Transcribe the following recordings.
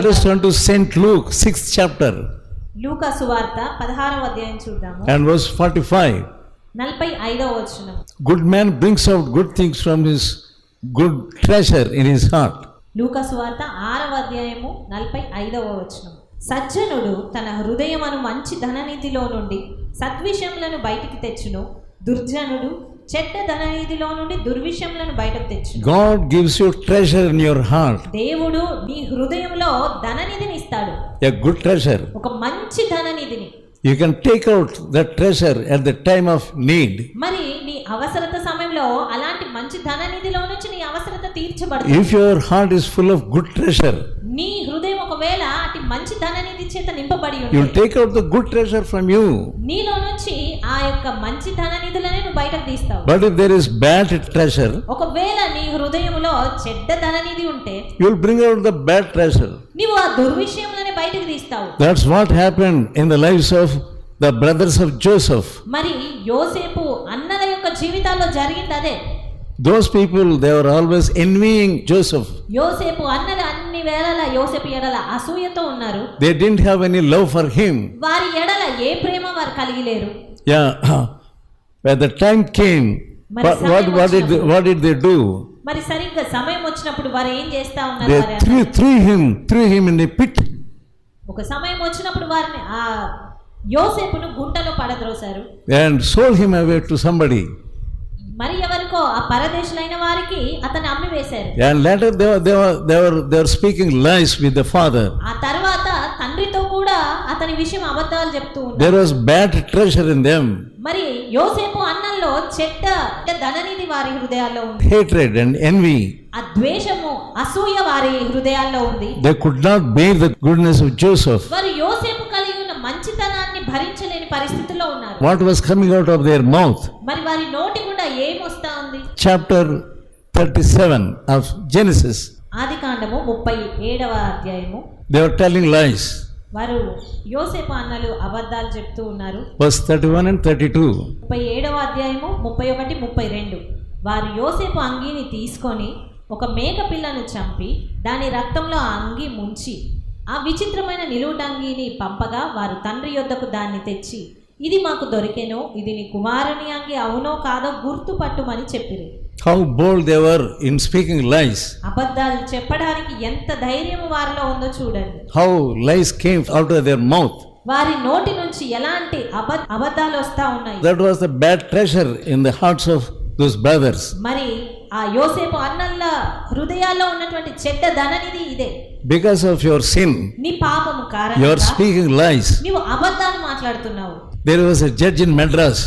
Turn to St. Luke, 6th chapter, లూకా సువార్త పదహారవ అధ్యాయం చూద్దాము and verse 45. నలభై ఐదవ వచనం Good man brings out good things from his good treasure in his heart. లూకా సువార్త ఆరవ అధ్యాయము నలభై ఐదవ వచనం సజ్జనుడు తన హృదయమను మంచి ధననిధిలో నుండి సద్విషయములను బయటికి తెచ్చును దుర్జనుడు చెడ్డ ధననిధిలో నుండి దుర్విషయములను బయటకు తెచ్చు God gives you treasure in your heart దేవుడు నీ హృదయంలో ధననిధిని ఇస్తాడు. ఎ గుడ్ ట్రెజర్ ఒక మంచి ధననిధిని. You can take out the treasure at the time of need మరి నీ అవసరత సమయంలో అలాంటి మంచి ధననిధిలో నుంచి నీ అవసరత తీర్చబడుతుంది. If your heart is full of good treasure మీ హృదయం ఒకవేళ అటు మంచి ధన నిధి చేత నింపబడి ఉంటే you take out the good treasure from you నీలో నుంచి ఆ యొక్క మంచి ధన నిధులనే ను బయటకు తీస్తావు. But if there is bad treasure ఒకవేళ నీ హృదయములో చెడ్డ ధన నిధి ఉంటే you will bring out the bad treasure నీవు ఆ దుర్విషయములనే బయటకు తీస్తావు. That's what happened in the lives of the brothers of Joseph మరి యోసేపు అన్నల యొక్క జీవితాల్లో జరిగింది అదే. Those people, they were always envying Joseph. యోసేపు అన్నలు అన్ని వేళల యోసేపు ఎడల అసూయతో ఉన్నారు They didn't have any love for him. వారి ఎడల ఏ ప్రేమ వారు కలిగి లేరు Yeah. When the time came, what, what, what, did, they, what did they do? మరి సరిగ్గా సమయం వచ్చినప్పుడు వారు ఏం చేస్తా ఉన్నారు They వారి threw, threw him, threw him in a pit. ఒక సమయం వచ్చినప్పుడు వారిని ఆ యోసేపును గుంటలో పడద్రోశారు and sold him away to somebody. మరి ఎవరికో ఆ పరదేశులైన వారికి అతన్ని అమ్మి వేశారు and later they they they were they were speaking lies with the father ఆ తర్వాత తండ్రితో కూడా అతని విషయం అబద్ధాలు చెప్తూ ఉన్నారు. There was bad treasure in them మరి యోసేపు అన్నంలో చెట్ట ధననిధి వారి హృదయాల్లో ఉంది. హేట్రెడ్ అండ్ ఎన్వి ఆ ద్వేషము అసూయ వారి హృదయాల్లో ఉంది. They could not bear the goodness of Joseph మరి యోసేపు కలిగి ఉన్న మంచితనాన్ని భరించలేని పరిస్థితిలో ఉన్నారు. What was coming out of their mouth మరి వారి ఉంది Chapter 37 of Genesis. ఆది కాండము ముప్పై ఏడవ అధ్యాయము They were telling lies. వారు యోసేపు అన్నలు అబద్ధాలు చెప్తూ ఉన్నారు Verse 31 and 32. ముప్పై ఏడవ అధ్యాయము ముప్పై ఒకటి ముప్పై రెండు వారు యోసేపు అంగీని తీసుకొని ఒక మేక పిల్లను చంపి దాని రక్తంలో ఆ అంగీ ముంచి ఆ విచిత్రమైన నిలువుటంగీని పంపగా వారు తండ్రి యొద్దకు దాన్ని తెచ్చి ఇది మాకు దొరికెను ఇది నీ కుమారుని అంగి అవునో కాదో గుర్తుపట్టుమని చెప్పిరి. How bold they were in speaking lies అబద్ధాలు చెప్పడానికి ఎంత ధైర్యం వారిలో ఉందో చూడండి. How lies came out of their mouth వారి నోటి నుంచి ఎలాంటి అబద్ అబద్ధాలు వస్తా ఉన్నాయి? That was the bad treasure in the hearts of those brothers మరి ఆ యోసేపు అన్నల్ల హృదయాల్లో ఉన్నటువంటి చెడ్డ ధననిది ఇదే. బికాస్ ఆఫ్ యువర్ సిన్ నీ పాపము కారణంగా యువర్ స్పీకింగ్ లైస్ నీవు అబద్ధాలు మాట్లాడుతున్నావు? There was a judge in Madras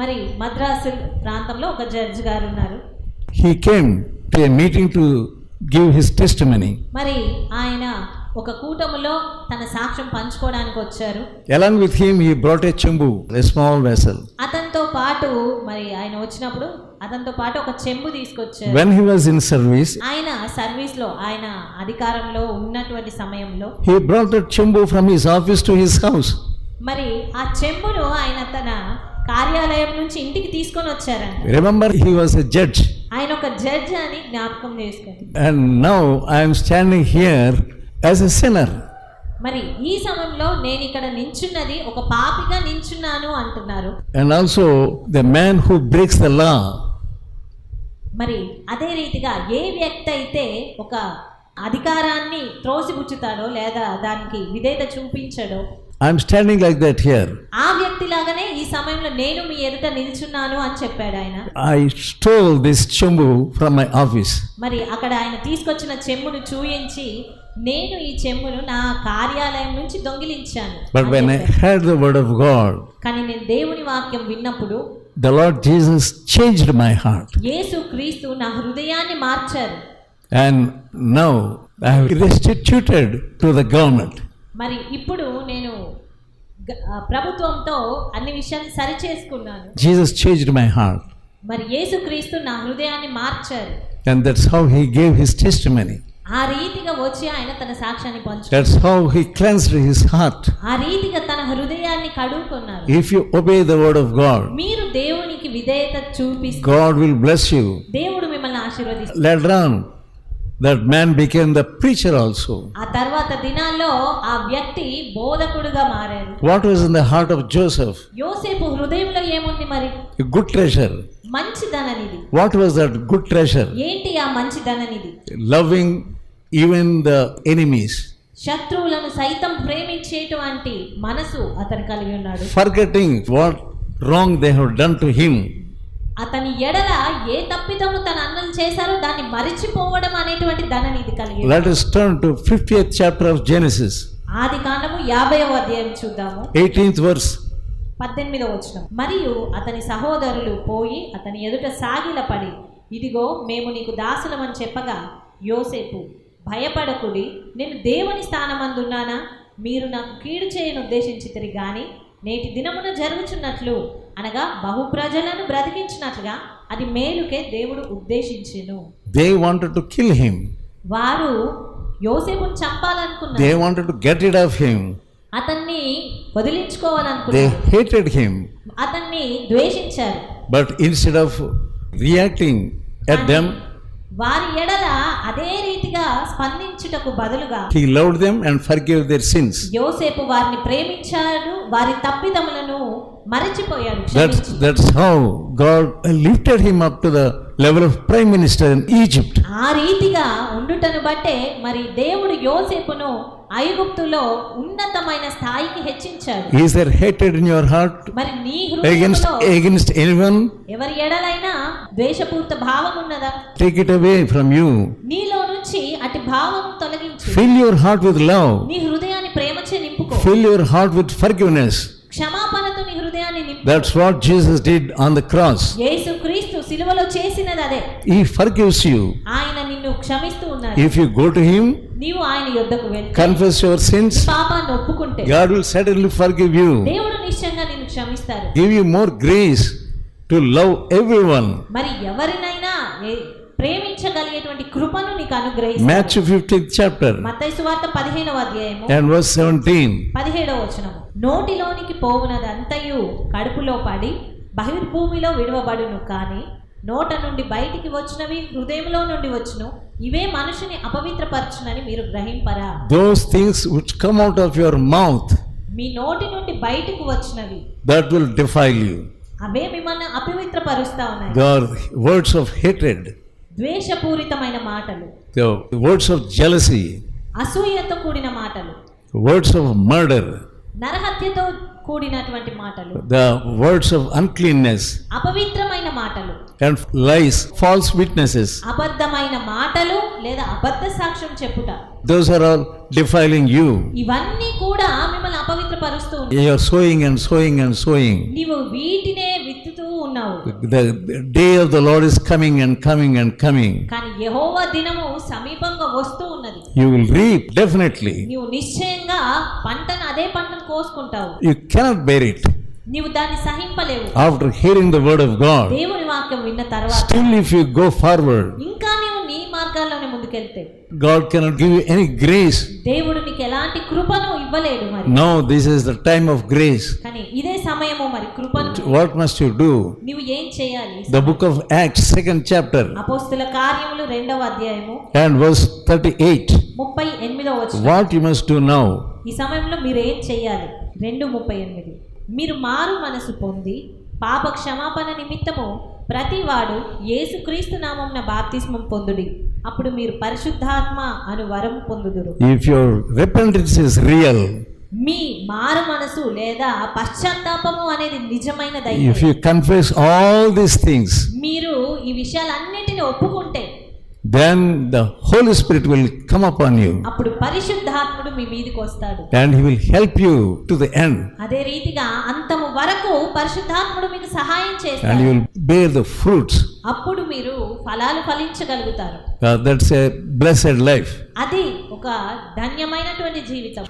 మరి మద్రాస్ ప్రాంతంలో ఒక జడ్జ్ గారు ఉన్నారు. He came to a meeting to give his testimony మరి ఆయన ఒక కూటములో తన సాక్ష్యం పంచుకోవడానికి వచ్చారు. Along with him he brought a చెంబు ఎ స్మాల్ వెసల్ అతనితో పాటు మరి ఆయన వచ్చినప్పుడు అతనితో పాటు ఒక చెంబు తీసుకొచ్చారు. When he was in service ఆయన సర్వీస్లో ఆయన అధికారంలో ఉన్నటువంటి సమయంలో హీ బ్రాట్ ద చెంబు from his office to his house మరి ఆ చెంబును ఆయన తన కార్యాలయం నుంచి ఇంటికి తీసుకొని వచ్చారంట Remember, he was a judge. ఆయన ఒక జడ్జి అని జ్ఞాపకం చేసుకోండి now I am standing here as a sinner. మరి ఈ సమయంలో నేను ఇక్కడ నించున్నది ఒక పాపిగా నించున్నాను అంటున్నారు And also the man who breaks the law. మరి అదే రీతిగా ఏ వ్యక్తి అయితే ఒక అధికారాన్ని త్రోసిపుచ్చుతాడో లేదా దానికి విధేయత చూపించడో I'm standing like that here ఆ వ్యక్తి లాగానే ఈ సమయంలో నేను మీ ఎదుట నిల్చున్నాను అని చెప్పాడు ఆయన. ఐ స్టోల్ దిస్ చెంబు ఫ్రమ్ మై ఆఫీస్ మరి అక్కడ ఆయన తీసుకొచ్చిన చెంబును చూయించి నేను ఈ చెంబును నా కార్యాలయం నుంచి దొంగిలించాను but when I heard the word of God కానీ నేను దేవుని వాక్యం విన్నప్పుడు the Lord Jesus changed my heart యేసు క్రీస్తు నా హృదయాన్ని మార్చారు. And now I have restituted to the government మరి ఇప్పుడు నేను ప్రభుత్వంతో అన్ని విషయాన్ని సరి చేసుకున్నాను Jesus changed my heart. మరి యేసుక్రీస్తు నా హృదయాన్ని మార్చారు And that's how he gave his testimony. ఆ రీతిగా వచ్చి ఆయన తన సాక్ష్యాన్ని పంచు That's how he cleansed his heart. ఆ రీతిగా తన హృదయాన్ని కడుక్కున్నారు If you obey the word of God, మీరు దేవునికి విధేయత చూపిస్తే God will bless you. దేవుడు మిమ్మల్ని ఆశీర్వదిస్తారు Later on, that man became the preacher also ఆ తర్వాత దినాల్లో ఆ వ్యక్తి బోధకుడుగా మారాడు. What was in the heart of Joseph యోసేపు హృదయంలో ఏముంది మరి? గుడ్ ట్రెజర్ మంచి ధననిది what was that good treasure ఏంటి ఆ మంచి ధననిది లవింగ్ ఈవెన్ ద ఎనిమీస్ శత్రువులను సైతం ప్రేమించేటువంటి మనసు అతను కలిగి ఉన్నాడు. Forgetting what wrong they have done to him అతని ఎడల ఏ తప్పిదము తన అన్నలు చేశారో దాన్ని మరిచిపోవడం అనేటువంటి ధననిధి కలిగి. Let us turn to 50th chapter of Genesis, ఆది కాండము యాభైవ అధ్యాయం చూద్దాము 18th verse. పద్దెనిమిదవ వచనం మరియు అతని సహోదరులు పోయి అతని ఎదుట సాగిలపడి ఇదిగో మేము నీకు దాసులమని చెప్పగా యోసేపు భయపడకుడి నేను దేవుని స్థానమందున్నానా మీరు నాకు కీడు చేయను ఉద్దేశించితిరి గాని నేటి దినమున జరుగుచున్నట్లు అనగా బహు ప్రజలను బ్రతికించినట్లుగా అది మేలుకే దేవుడు ఉద్దేశించను. They wanted to kill him వారు యోసేపును చంపాలనుకున్నారు. They wanted to get rid of him అతన్ని వదిలించుకోవాలనుకున్నారు. దే హేటెడ్ హిమ్ అతన్ని ద్వేషించారు. But instead of reacting at them వారి ఎడల అదే రీతిగా స్పందించుటకు బదులుగా he loved them and forgive their sins యోసేపు వారిని ప్రేమించాడు వారి తప్పిదములను మరచిపోయాడు that's that's how God lifted him up to the level of prime minister in Egypt ఆ రీతిగా ఉండుటను బట్టే మరి దేవుడు యోసేపును ఐగుప్తులో ఉన్నతమైన స్థాయికి హెచ్చించాడు. Is there hated in your heart మరి నీ హృదయంలో అగైన్స్ట్ అగైన్స్ట్ ఎనీవన్ ఎవరి ఎడలైనా ద్వేషపూరిత భావం ఉన్నదా? Take it away from you నీలో నుంచి అటి భావం తొలగించు. Fill your heart with love నీ హృదయాన్ని ప్రేమచే నింపుకో. Fill your heart with forgiveness క్షమాపణతో నీ హృదయాన్ని నింపు. That's what Jesus did on the cross యేసుక్రీస్తు సిలువలో చేసినది అదే. హి ఫర్గివ్స్ యు ఆయన నిన్ను క్షమిస్తూ ఉన్నాడు. If you go to him నీవు ఆయన యొద్దకు వెళ్ళు. కన్ఫెస్ యువర్ సిన్స్ పాపాన్ని ఒప్పుకుంటే. God will suddenly forgive you దేవుడు నిశ్చయంగా నిన్ను క్షమిస్తాడు. Give you more grace to love everyone మరి ఎవరినైనా ప్రేమించగలిగేటువంటి కృపను నీకు అనుగ్రహిస్తాను మాత్థాయి 15 చాప్టర్ మత్తయి సువార్త 15వ అధ్యాయము అండ్ వర్స్ 17 17వ వచనము. నోటిలోనికి పోవునదంతయు కడుపులో పడి బహిర్భూమిలో విడవబడును. కానీ నోట నుండి బయటికి వచ్చినవి హృదయంలో నుండి వచ్చును. ఇవే మనుషుని అపవిత్రపరచునని మీరు గ్రహింపరా. Those things which come out of your mouth మీ నోటి నుండి బయటికి వచ్చినవి. that will defile you. అవే మిమ్మల్ని అపవిత్రపరుస్తా ఉన్నాయి The words of hatred, ద్వేషపూరితమైన మాటలు. Words of jealousy, అసూయతో కూడిన మాటలు. Words of murder, నరహత్యతో కూడినటువంటి మాటలు. ద వర్డ్స్ ఆఫ్ అన్క్లీన్నెస్ అపవిత్రమైన మాటలు. అండ్ లైస్ ఫాల్స్ విట్నెసెస్ అబద్ధమైన మాటలు లేదా అబద్ధ సాక్ష్యం చెప్పుట. Those are all defiling you ఇవన్నీ కూడా మిమ్మల్ని అపవిత్రపరుస్తూ you are sowing and sowing and sowing నీవు వీటినే విత్ ఉన్నావు The day of the Lord is coming and coming and coming. కానీ యెహోవా దినము సమీపంగా వస్తూ ఉన్నది You will reap definitely. నీవు నిశ్చయంగా పంటను అదే పంటను కోసుకుంటావు You cannot bear it. నీవు దాన్ని సహింపలేవు After hearing the word of God, దేవుని వాక్యం విన్న తర్వాత still if you go forward, ఇంకా నీవు నీ మార్గాల్లోనే ముందుకెళ్తే God cannot give you any grace. దేవుడు నీకు ఎలాంటి కృపను ఇవ్వలేడు మరి No, this is the time of grace. కానీ ఇదే సమయము మరి కృపను What must you do? నీవు ఏం చేయాలి The book of Acts, second chapter, అపోస్తుల కార్యములు రెండవ అధ్యాయము and verse 38. ముప్పై ఎనిమిదవ వచ్చిన What you must do now? ఈ సమయంలో మీరు ఏం చేయాలి రెండు ముప్పై ఎనిమిది మీరు మారు మనసు పొంది పాప క్షమాపణ నిమిత్తము ప్రతివాడు యేసుక్రీస్తు నామమున బాప్తిస్మం పొందుడి. అప్పుడు మీరు పరిశుద్ధాత్మ అను వరం పొందుదురు. If your repentance is real, మీ మారు మనసు లేదా పశ్చాత్తాపము అనేది నిజమైనదై if you confess all these things, మీరు ఈ విషయాలన్నిటిని ఒప్పుకుంటే then the Holy Spirit will come upon you అప్పుడు పరిశుద్ధాత్ముడు మీ మీదకి వస్తాడు and He will help you to the end అదే రీతిగా అంతము వరకు పరిశుద్ధాత్ముడు మీకు సహాయం and చేస్తాడు you will bear the fruits. అప్పుడు మీరు ఫలాలు ఫలించగలుగుతారు Uh, that's a blessed life. అది ఒక ధన్యమైనటువంటి జీవితం